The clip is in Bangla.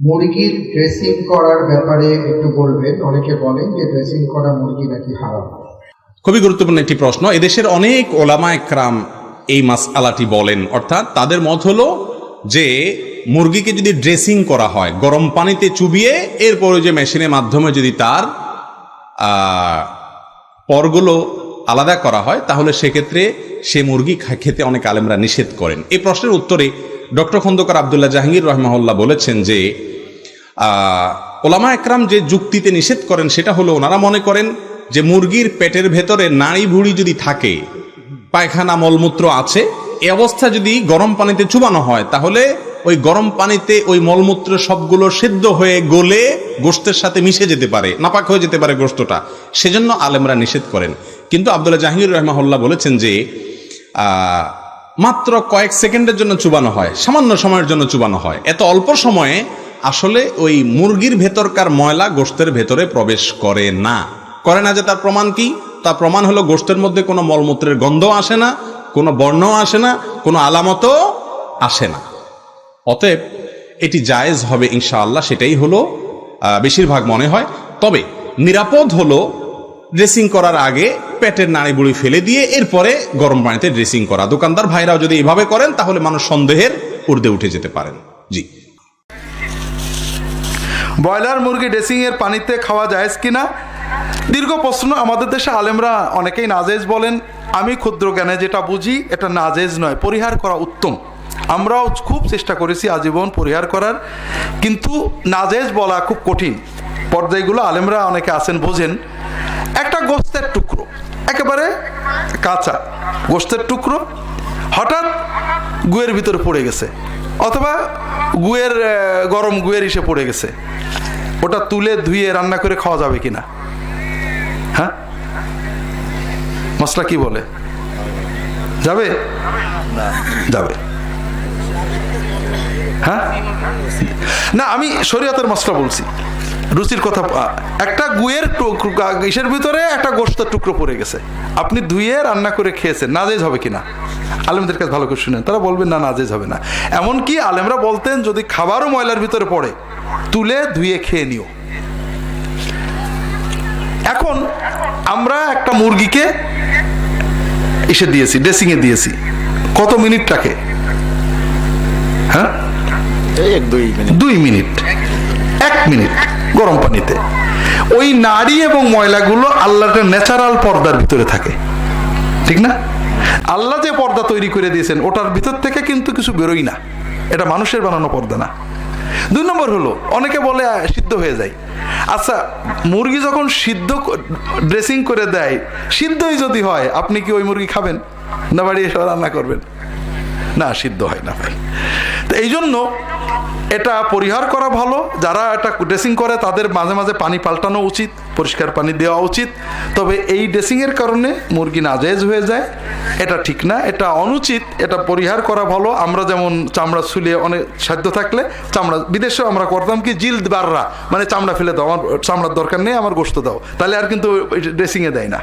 মুরগির ড্রেসিং করার ব্যাপারে একটু বলবেন। অনেকে বলেন যে ড্রেসিং করা মুরগি নাকি হারাম। খুবই গুরুত্বপূর্ণ একটি প্রশ্ন। এদেশের অনেক ওলামা একরাম এই মাস আলাটি বলেন, অর্থাৎ তাদের মত হলো যে, মুরগিকে যদি ড্রেসিং করা হয়, গরম পানিতে চুবিয়ে, এরপরে যে মেশিনের মাধ্যমে যদি তার পরগুলো আলাদা করা হয়, তাহলে সেক্ষেত্রে সে মুরগি খেতে অনেক আলেমরা নিষেধ করেন। এই প্রশ্নের উত্তরে ডক্টর খন্দকার আবদুল্লাহ জাহাঙ্গীর রহমাউল্লাহ বলেছেন যে ওলামা একরাম যে যুক্তিতে নিষেধ করেন সেটা হলো ওনারা মনে করেন যে মুরগির পেটের ভেতরে নাড়ি ভুড়ি যদি থাকে, পায়খানা মলমূত্র আছে, এ অবস্থা যদি গরম পানিতে চুবানো হয়, তাহলে ওই গরম পানিতে ওই মলমূত্র সবগুলো সিদ্ধ হয়ে গলে গোস্তের সাথে মিশে যেতে পারে, নাপাক হয়ে যেতে পারে গোস্তটা সেজন্য আলেমরা নিষেধ করেন। কিন্তু আবদুল্লাহ জাহাঙ্গীর রহমাহুল্লাহ বলেছেন যে মাত্র কয়েক সেকেন্ডের জন্য চুবানো হয়, সামান্য সময়ের জন্য চুবানো হয়। এত অল্প সময়ে আসলে ওই মুরগির ভেতরকার ময়লা গোস্তের ভেতরে প্রবেশ করে না। করে না যে তার প্রমাণ কি? তার প্রমাণ হলো গোস্তের মধ্যে কোনো মলমূত্রের গন্ধ আসে না, কোনো বর্ণ আসে না, কোনো আলামতও আসে না। অতএব এটি জায়েজ হবে ইনশাআল্লাহ, সেটাই হলো বেশিরভাগ মনে হয়। তবে নিরাপদ হলো ড্রেসিং করার আগে পেটের নাড়ি বুড়ি ফেলে দিয়ে এরপরে গরম পানিতে ড্রেসিং করা। দোকানদার ভাইরাও যদি এভাবে করেন, তাহলে মানুষ সন্দেহের ঊর্ধ্বে উঠে যেতে পারেন। জি। ব্রয়লার মুরগি ড্রেসিং এর পানিতে খাওয়া যায় কিনা? দীর্ঘ প্রশ্ন। আমাদের দেশে আলেমরা অনেকেই নাজেজ বলেন, আমি ক্ষুদ্র জ্ঞানে যেটা বুঝি, এটা নাজেজ নয়, পরিহার করা উত্তম। আমরাও খুব চেষ্টা করেছি আজীবন পরিহার করার, কিন্তু নাজেজ বলা খুব কঠিন। পর্যায়গুলো আলেমরা অনেকে আছেন বোঝেন। গোস্তের টুকরো। একেবারে কাঁচা গোস্তের টুকরো। হঠাৎ গুয়ের ভিতরে পড়ে গেছে, অথবা গুয়ের গরম গুয়ের ইসে পড়ে গেছে। ওটা তুলে ধুয়ে রান্না করে খাওয়া যাবে কিনা? হ্যাঁ? মশলা কি বলে? যাবে? যাবে। হ্যাঁ? না, আমি শরীয়তের মশলা বলছি। রুচির কথা একটা গুয়ের টুকরো ইসের ভিতরে একটা গোস্তের টুকরো পড়ে গেছে। আপনি ধুয়ে রান্না করে খেয়েছেন নাজেজ হবে কিনা? আলেমদের কাছে ভালো করে শুনেন তারা বলবেন না নাজেজ হবে না। এমনকি আলেমরা বলতেন যদি খাবারও ময়লার ভিতরে পড়ে তুলে ধুয়ে খেয়ে নিও। এখন আমরা একটা মুরগিকে এসে দিয়েছি ড্রেসিংয়ে দিয়েছি। কত মিনিট রাখে হ্যাঁ? এই দুই মিনিট। দুই মিনিট। এক মিনিট। গরম পানিতে। ওই নাড়ি এবং ময়লাগুলো আল্লাহটা ন্যাচারাল পর্দার ভিতরে থাকে। ঠিক না? আল্লাহ যে পর্দা তৈরি করে দিয়েছেন, ওটার ভিতর থেকে কিন্তু কিছু বেরোই না। এটা মানুষের বানানো পর্দা না। দুই নম্বর হলো, অনেকে বলে সিদ্ধ হয়ে যায়। আচ্ছা মুরগি যখন সিদ্ধ ড্রেসিং করে দেয়, সিদ্ধই যদি হয়, আপনি কি ওই মুরগি খাবেন? না বাড়ি এসে রান্না করবেন? না, সিদ্ধ হয় না ভাই। এই জন্য এটা পরিহার করা ভালো। যারা এটা ড্রেসিং করে, তাদের মাঝে মাঝে পানি পাল্টানো উচিত, পরিষ্কার পানি দেওয়া উচিত। তবে এই ড্রেসিংয়ের কারণে মুরগি নাজেজ হয়ে যায়। এটা ঠিক না, এটা অনুচিত, এটা পরিহার করা ভালো। আমরা যেমন চামড়া ছুলিয়ে অনেক সাধ্য থাকলে চামড়া, বিদেশেও আমরা করতাম কি, জিল বাররা মানে চামড়া ফেলে দাও, আমার চামড়ার দরকার নেই, আমার গোস্ত দাও। তাহলে আর কিন্তু ড্রেসিংয়ে দেয় না।